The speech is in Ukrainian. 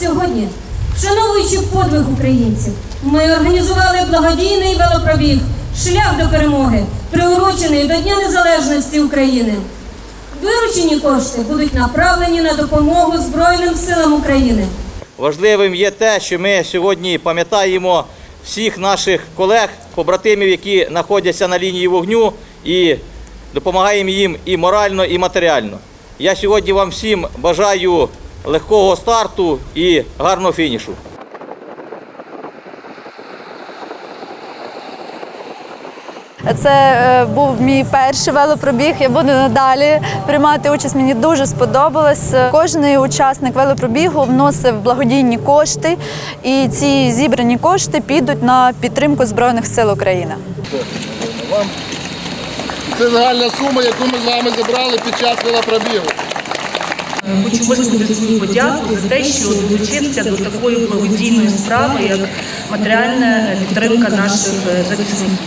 Сьогодні, вшановуючи подвиг українців, ми організували благодійний велопробіг Шлях до перемоги, приурочений до Дня Незалежності України. Виручені кошти будуть направлені на допомогу Збройним силам України. Важливим є те, що ми сьогодні пам'ятаємо всіх наших колег, побратимів, які знаходяться на лінії вогню, і допомагаємо їм і морально, і матеріально. Я сьогодні вам всім бажаю легкого старту і гарного фінішу. Це е, був мій перший велопробіг. Я буду надалі приймати участь. Мені дуже сподобалось. Кожний учасник велопробігу вносив благодійні кошти, і ці зібрані кошти підуть на підтримку Збройних сил України. Це загальна сума, яку ми з вами зібрали під час велопробігу. Хочу висловити свою подяку за те, що долучився до такої благодійної справи, як матеріальна підтримка наших е, захисників.